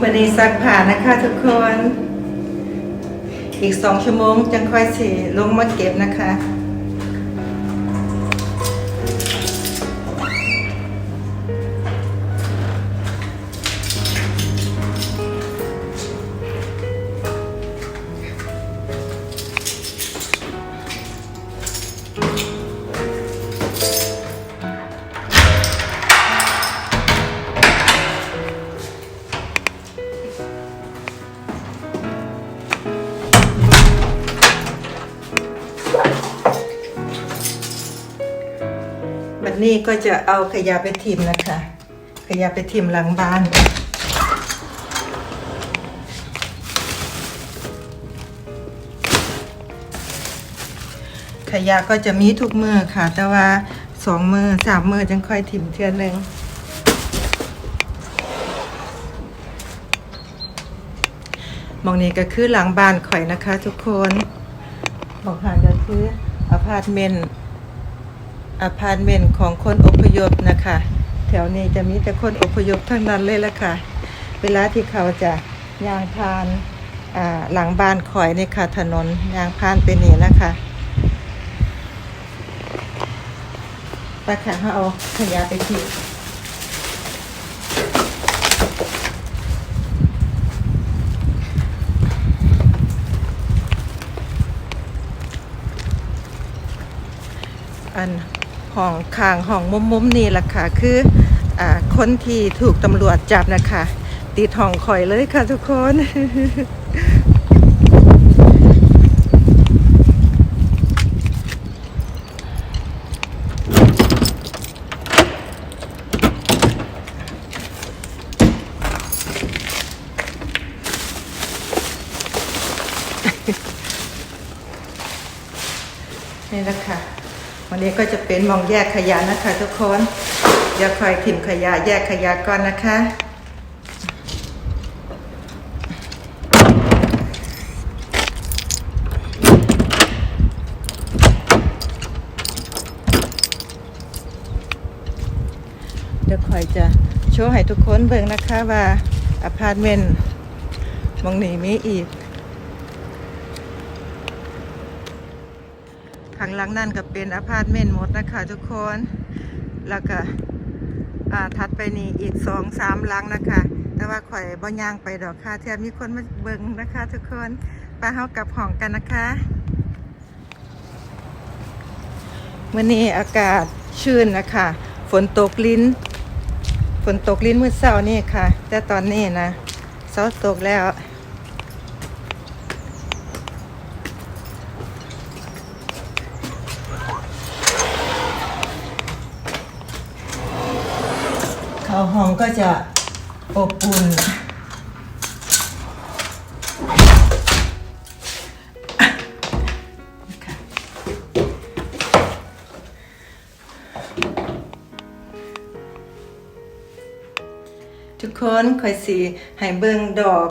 วันนี้ซักผ่านะคะทุกคน อีกสองชั่วโมงจังค่อยสิลงมาเก็บนะคะ นี้ก็จะเอาขยะไปทิมนะคะ ขยะไปทิมหลังบ้านขยะก็จะมีทุกมือค่ะ แต่ว่าสองมือสามมือจังค่อยทิมเทือนหนึ่งมองนี้ก็คือหลังบ้านข่อยนะคะทุกคนมองผ่านก็คืออพาร์ตเมนต์ อพาร์ตเมนต์ของคนอพยพนะคะ แถวนี้จะมีแต่คนอพยพทั้งนั้นเลยละค่ะ เวลาที่เขาจะยางพานหลังบ้านข่อยนี่ค่ะถนนยางพานไปนี่นะคะไปค่ะเขาเอาขยะไปทิ้งอัน ห้องข้างห้องมุมมุมนี่แหละค่ะ คืออคนที่ถูกตำรวจจับนะคะติดห้องข่อยเลยค่ะทุกคนนี่แหละค่ะ วันนี้ก็จะเป็นมองแยกขยะนะคะทุกคนเดี๋ยวคอยถิ่มขยะแยกขยะก่อนนะคะ เดี๋ยวคอยจะโชว์ให้ทุกคนเบิ่งนะคะว่าอพาร์ตเมนต์มองนี้มีอีก ข้างหลังนั่นก็เป็นอพาร์ตเมนต์หมดนะคะทุกคน แล้วก็อ่าถัดไปนี่อีกสองสามหลังนะคะ แต่ว่าข่อยบ่ย่างไปดอกค่ะแทบมีคนมาเบิ่งนะคะทุกคนไปเฮากลับห้องกันนะคะวันนี้อากาศชื้นนะคะ ฝนตกลิ้น ฝนตกลิ้นมื้อเช้านี่ค่ะ แต่ตอนนี้นะเช้าตกแล้ว เข้าห้อง ก็จะอบอุ่นทุกคนคอยสีให้เบิ่งดอก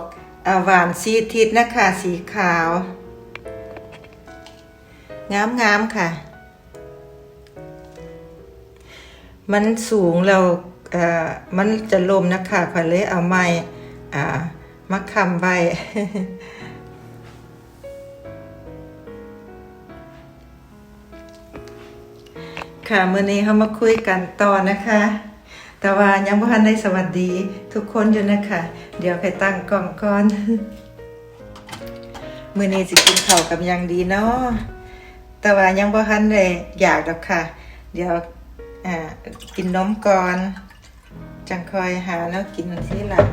อาหวานสีทิศนะคะสีขาว งามงามๆค่ะ มันสูงเอ่อ มันจะลมนะคะขอเลยเอาไม้มาคำไว้ค่ะเมื้อนี้เรามาคุยกันต่อนะคะ แต่ว่ายังบ่ทันได้สวัสดีทุกคนอยู่นะคะ เดี๋ยวไปตั้งกล้องก่อนเมื้อนี้สิกินข้าวกับยังดีเนาะแต่ว่ายังบ่ทันได้อยากดอกค่ะ เดี๋ยวกินนมก่อน จังคอยหาแล้วกินที่หลัง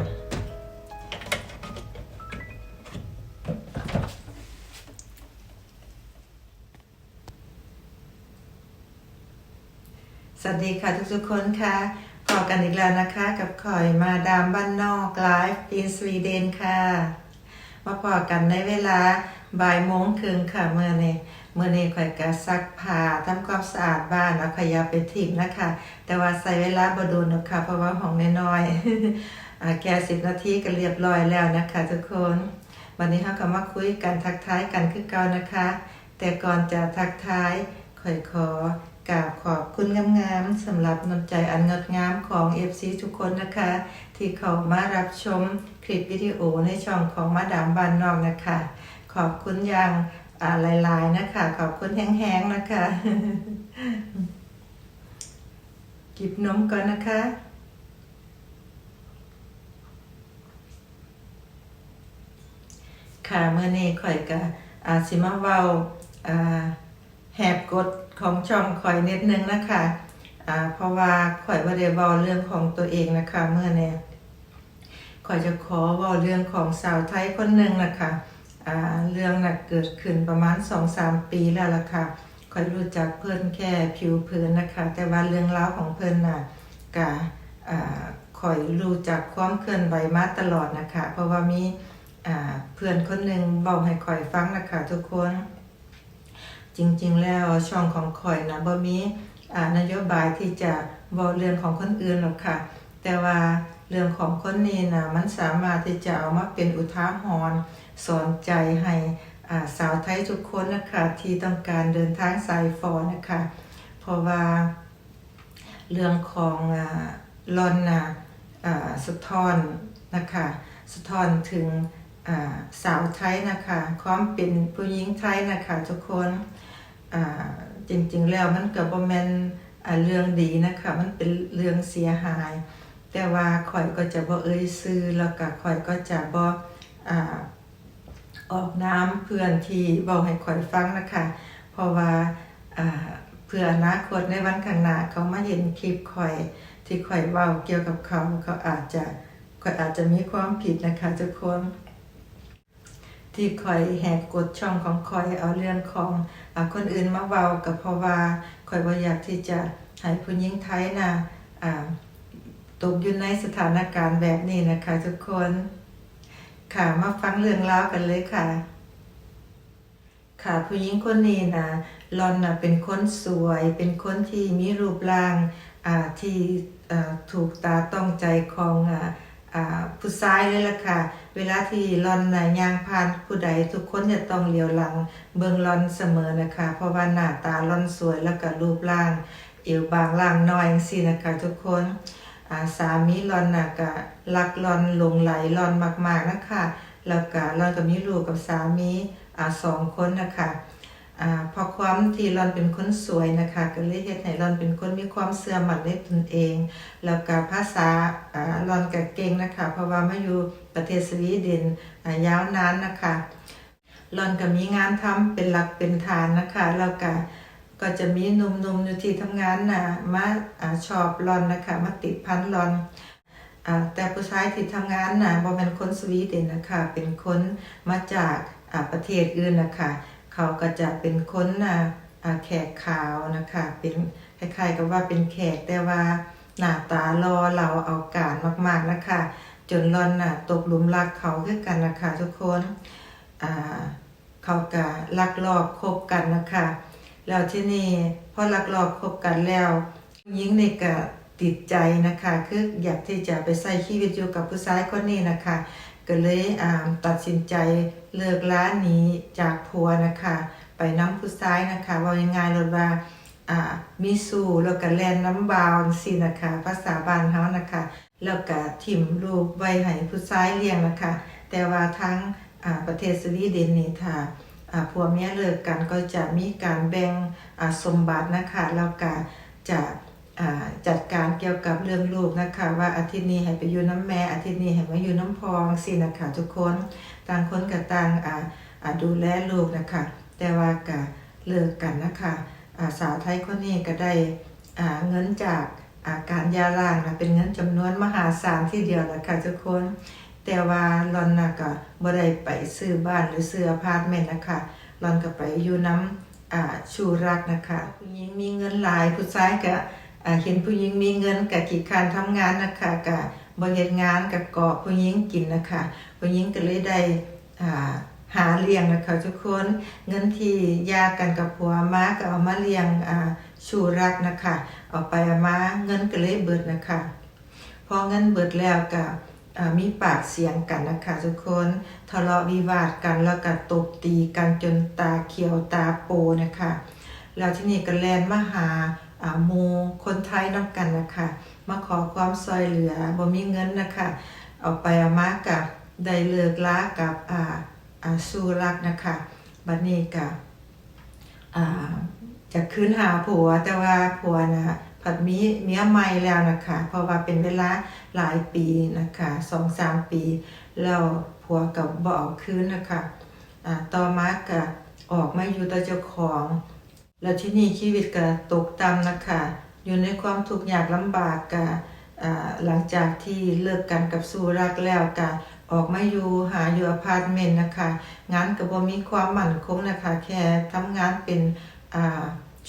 สวัสดีค่ะทุกๆคนค่ะพอกันอีกแล้วนะคะ กับคอยมาดามบ้านนอกไลฟ์อินสวีเดนค่ะ มาพอกันในเวลาบ่ายโมงครึ่งค่ะเมื่อนี้ เมื่อนี้ข่อยก็ซักผ้าทำความสะอาดบ้านเอาขยะไปทิ้งนะคะ แต่ว่าใส่เวลาบ่โดนหรอกค่ะเพราะว่าห้องน้อยๆแค่สิบนาทีก็เรียบร้อยแล้วนะคะ ทุกคน วันนี้เราก็มาคุยกันทักทายกันคือเก่านะคะ แต่ก่อนจะทักทายข่อยขอกราบขอบคุณงามๆสำหรับน้ำใจอันงดงามของ FC ทุกคนนะคะ ที่เขามารับชมคลิปวิดีโอในช่องของมาดามบานนอกนะคะ ขอบคุณอย่าง อ่าลายๆนะคะ ขอบคุณแห้งๆนะคะกิบนมก่อนนะคะค่ะเมื่อนี้ข่อยก็อาสิมาเว้าอ่าแหบกฎของช่องข่อยนิดนึงนะคะอาเพราะว่าข่อยบ่ได้เว้าเรื่องของตัวเองนะคะ เมื่อนี้ข่อยจะขอเว้าเรื่องของสาวไทยคนหนึ่งนะคะ เรื่องน่ะเกิดขึ้นประมาณ2-3ปีแล้วล่ะค่ะข่อยรู้จักเพิ่อนแค่ผิวเผินนะคะ แต่ว่าเรื่องราของเพิ่อนน่ะก็อ่าข่อยรู้จักความเคลื่อนไหวมาตลอดนะคะ เพราะว่ามีเพื่อนคนหนึ่งบอกให้ข่อยฟังนะคะทุกคน จริงๆ แล้วช่องของข่อยนะบ่มีนโยบายที่จะบอกเรื่องของคนอื่นหรอกค่ะ แต่ว่าเรื่องของคนนี้นะมันสามารถที่จะเอามาเป็นอุทาหรณ์ สอนใจให้สาวไทยทุกคนนะคะที่ต้องการเดินทางสายฟอนะคะเพราะว่าเรื่องของอลอนนะสะท้อนนะคะสะท้อนถึงสาวไทยนะคะความเป็นผู้หญิงไทยนะคะทุกคนจริงๆแล้วมันก็บ่แม่นเรื่องดีนะคะมันเป็นเรื่องเสียหาย แต่ว่าข่อยก็จะบ่เอ่ยซื้อแล้วก็ข่อยก็จะบ่ ออกน้ำเพื่อนที่บอกให้ข่อยฟังนะคะ เพราะว่าเพื่ออนาคตในวันข้างหน้าเขามาเห็นคลิปข่อยที่ข่อยเว้าเกี่ยวกับเขาเขาอาจจะข่อยอาจจะมีความผิดนะคะทุกคนที่คอยแหกกฎช่องของคอยเอาเรื่องของอคนอื่นมาเว้ากับเพราะว่าคอยบ่อยากที่จะให้ผู้หญิงไทยนะอ่าตกอยู่ในสถานการณ์แบบนี้นะคะทุกคน ค่ะมาฟังเรื่องราวกันเลยค่ะ ค่ะผู้หญิงคนนี้นะลอนนะเป็นคนสวย เป็นคนที่มีรูปร่างอ่าที่อ่าถูกตาต้องใจของอ่าอ่าผู้ชายเลยล่ะค่ะ เวลาที่ลอนนะย่างผ่านผู้ใดทุกคนจะต้องเหลียวหลังเบิ่งลอนเสมอนะคะ เพราะว่าหน้าตาลอนสวยแล้วก็รูปร่างเอวบางล่างน้อยจังซี่นะคะทุกคน อาสามีลอนน่ะก็รักลอนหลงไหลลอนมากๆนะคะแล้วก็ลอนก็มีลูกกับสามีอ่าสองคนนะคะอ่าพอความที่ลอนเป็นคนสวยนะคะก็เลยเฮ็ดให้ลอนเป็นคนมีความเสื่อมั่นในตนเอง แล้วก็ภาษาอ่าลอนก็เก่งนะคะ เพราะว่ามาอยู่ประเทศสวีเดนอ่ายาวนานนะคะลอนก็มีงานทำเป็นหลักเป็นฐานนะคะแล้วก็ ก็จะมีหนุ่มๆอยู่ที่ทำงานน่ะมาอชอบลอนนะคะมาติดพันลอนอแต่ผู้ชายที่ทำงานนะบ่แม่นคนสวีเดนนะคะเป็นคนมาจากประเทศอื่นนะคะเขาก็จะเป็นคนน่ะอ่าแขกขาวนะคะเป็นคล้ายๆกับว่าเป็นแขกแต่ว่าหน้าตารอเราเอาการมากๆนะคะจนรอนน่ะตกหลุมรักเขาคือกันนะคะทุกคนเขาก็ลักลอบคบกันนะคะ แล้วที่นี่พอลักลอบคบกันแล้วหญิงนี่ก็ติดใจนะคะ คืออยากที่จะไปใช้ชีวิตอยู่กับผู้ชายคนนี้นะคะ ก็เลยตัดสินใจเลิกล้าหนี้จากผัวนะคะ ไปน้ำผู้ชายนะคะว่าง่ายๆเลยว่าอ่ามีสู่แล้วก็แลนน้ำบาวสินะคะ ภาษาบ้านเฮานะคะ แล้วก็ถิ่มลูกไว้ให้ผู้ชายเลี้ยงนะคะ แต่ว่าทั้งประเทศสวีเดนนี่ถ้าอ่า ผัวเมียเลิกกันก็จะมีการแบ่งสมบัตินะคะแล้วก็จะจัดการเกี่ยวกับเรื่องลูกนะคะ ว่าอาทิตย์นี้ให้ไปอยู่น้ำแม่อาทิตย์นี้ให้มาอยู่น้ำพองสินะคะทุกคนต่างคนกับต่างดูแลลูกนะคะ แต่ว่าก็เลิกกันนะคะาสาวไทยคนนี้ก็ได้เงินจากาการยาล้างนะเป็นเงินจำนวนมหาศาลที่เดียวนะคะทุกคน แต่ว่าลอนน่ะก็บ่ได้ไปซื้อบ้านหรือซื้ออพาร์ตเมนต์นะคะลอนก็ไปอยู่น้ำอ่าชูรักนะคะผู้หญิงมีเงินหลายผู้ชายก็อ่าเห็นผู้หญิงมีเงินก็ขี้คร้านทำงานนะคะก็บ่เฮ็ดงานก็เกาะผู้หญิงกินนะคะผู้หญิงก็เลยได้อ่าหาเลี้ยงนะคะทุกคนเงินที่ยากันกับผัวมาก็เอามาเลี้ยงอ่าชูรักนะคะเอาไปเอามาเงินก็เลยเบิดนะคะพอเงินเบิดแล้วก็ มีปากเสียงกันนะคะทุกคนทะเลาะวิวาทกันแล้วก็ตบตีกันจนตาเขียวตาโปนะคะแล้วที่นี่ก็แลนมาหามูคนไทยนํกันนะคะมาขอความซอยเหลือบ่มีเงินนะคะเอาไปเอามากับได้เลิกลากับอ่าอ่าสู้รักนะคะบัดนี้ก็อ่าจะคืนหาผัวแต่ว่าผัวนะ ผัดมีเมียใหม่แล้วนะคะเพราะว่าเป็นเวลาหลายปีนะคะสองสามปีแล้วผัวกับบ่เอาคืนนะคะอ่าต่อมาก็ออกมาอยู่ต่อเจ้าของ แล้วที่นี่ชีวิตก็ตกต่ำนะคะอยู่ในความทุกข์ยากลำบากกะอ่าหลังจากที่เลิกกันกับสู่รักแล้วกะออกมาอยู่หาอยู่อพาร์ตเมนต์นะคะงานก็บ่มีความมั่นคงนะคะ แค่ทำงานเป็น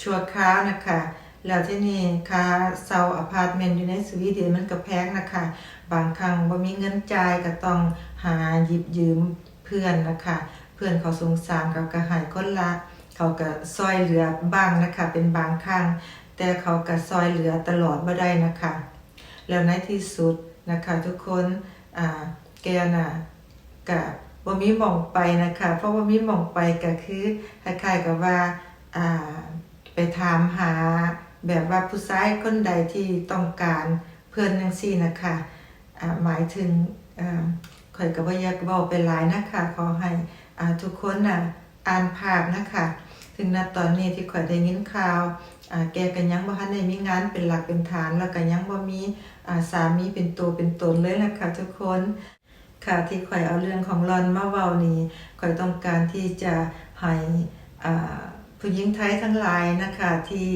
ชั่วคราวนะคะ แล้วที่นี่ค่าเซาอพาร์ตเมนต์อยู่ในสวีเดนมันก็แพงนะคะ บางครั้งบ่มีเงินจ่ายก็ต้องหาหยิบยืมเพื่อนนะคะ เพื่อนเขาสงสารเขาก็ให้คนละเขาก็ซอยเหลือบ้างนะคะ เป็นบางครั้งแต่เขาก็ซอยเหลือตลอดบ่ได้นะคะ แล้วในที่สุดนะคะทุกคนอ่าแกน่ะก็บ่มีมองไปนะคะ เพราะว่ามีมองไปก็คือคล้ายๆกับว่าอ่าไปถามหา แบบว่าผู้ชายคนใดที่ต้องการเพื่อนจังซี่นะคะหมายถึงข่อยก็บ่อยากเว้าไปหลายนะคะขอให้อ่าทุกคนนะอ่านภาพนะคะ ถึงณตอนนี้ที่ข่อยได้ยินข่าวแกก็ยังบ่ทันได้มีงานเป็นหลักเป็นฐาน แล้วก็ยังบ่มีสามีเป็นตัวเป็นตนเลยล่ะคะทุกคนค่ะที่ข่อยเอาเรื่องของรอนมาเว้านี้ข่อยต้องการที่จะให้อ่า ผู้หญิงไทยทั้งหลายนะคะที่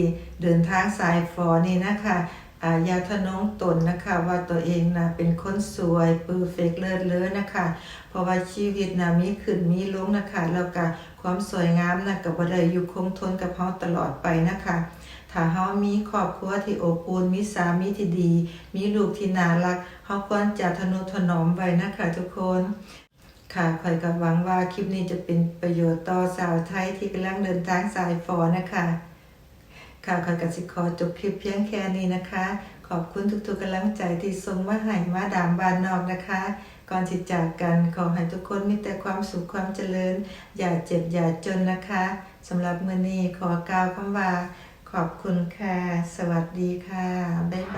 เดินทางสายฟอนี่นะคะอย่าทะนงตนนะคะว่าตัวเองนะเป็นคนสวยเพอร์เฟกเลิศเลอนะคะ เพราะว่าชีวิตนะมีขึ้นมีลงนะคะ แล้วก็ความสวยงามนะก็บ่ได้อยู่คงทนกับเฮาตลอดไปนะคะถ้าเฮามีครอบครัวที่อบอุ่นมีสามีที่ดี มีลูกที่น่ารักเฮาควรจะทนุถนอมไว้นะคะทุกคน ค่ะข่อยก็หวังว่าคลิปนี้จะเป็นประโยชน์ต่อสาวไทยที่กำลังเดินทางสายฟอนะคะ ค่ะข่อยก็สิขอจบคลิปเพียงแค่นี้นะคะ ขอบคุณทุกๆกำลังใจที่ส่งมาให้มาดามบานนอกนะคะ ก่อนที่จากกันขอให้ทุกคนมีแต่ความสุขความเจริญ อย่าเจ็บอย่าจนนะคะสำหรับมือนี้ขอกล่าวคำว่า ขอบคุณค่ะ สวัสดีค่ะ บ๊ายบาย